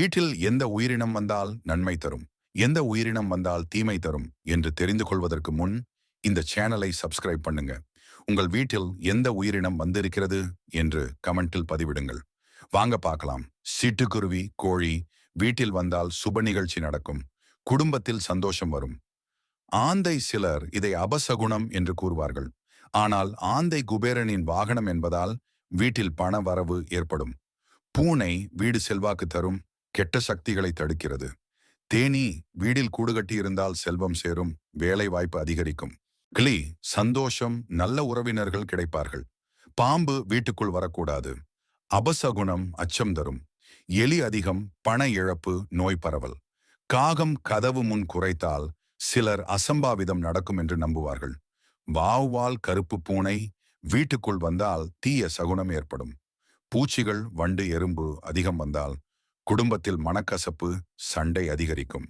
வீட்டில் எந்த உயிரினம் வந்தால் நன்மை தரும் எந்த உயிரினம் வந்தால் தீமை தரும் என்று தெரிந்து கொள்வதற்கு முன் இந்த சேனலை சப்ஸ்கிரைப் பண்ணுங்க. உங்கள் வீட்டில் எந்த உயிரினம் வந்திருக்கிறது என்று கமெண்டில் பதிவிடுங்கள். வாங்க பார்க்கலாம். சிட்டுக்குருவி கோழி வீட்டில் வந்தால் சுப நிகழ்ச்சி நடக்கும். குடும்பத்தில் சந்தோஷம் வரும். ஆந்தை சிலர் இதை அபசகுணம் என்று கூறுவார்கள். ஆனால் ஆந்தை குபேரனின் வாகனம் என்பதால் வீட்டில் பண வரவு ஏற்படும். பூனை வீடு செல்வாக்கு தரும். கெட்ட சக்திகளை தடுக்கிறது. தேனீ வீடில் கூடு கட்டி இருந்தால் செல்வம் சேரும் வேலை வாய்ப்பு அதிகரிக்கும். கிளி சந்தோஷம் நல்ல உறவினர்கள் கிடைப்பார்கள். பாம்பு வீட்டுக்குள் வரக்கூடாது. அபசகுணம் அச்சம் தரும். எலி அதிகம் பண இழப்பு நோய் பரவல். காகம் கதவு முன் குறைத்தால் சிலர் அசம்பாவிதம் நடக்கும் என்று நம்புவார்கள். வாவ்வால் கருப்பு பூனை வீட்டுக்குள் வந்தால் தீய சகுனம் ஏற்படும். பூச்சிகள் வண்டு எறும்பு அதிகம் வந்தால் குடும்பத்தில் மனக்கசப்பு சண்டை அதிகரிக்கும்.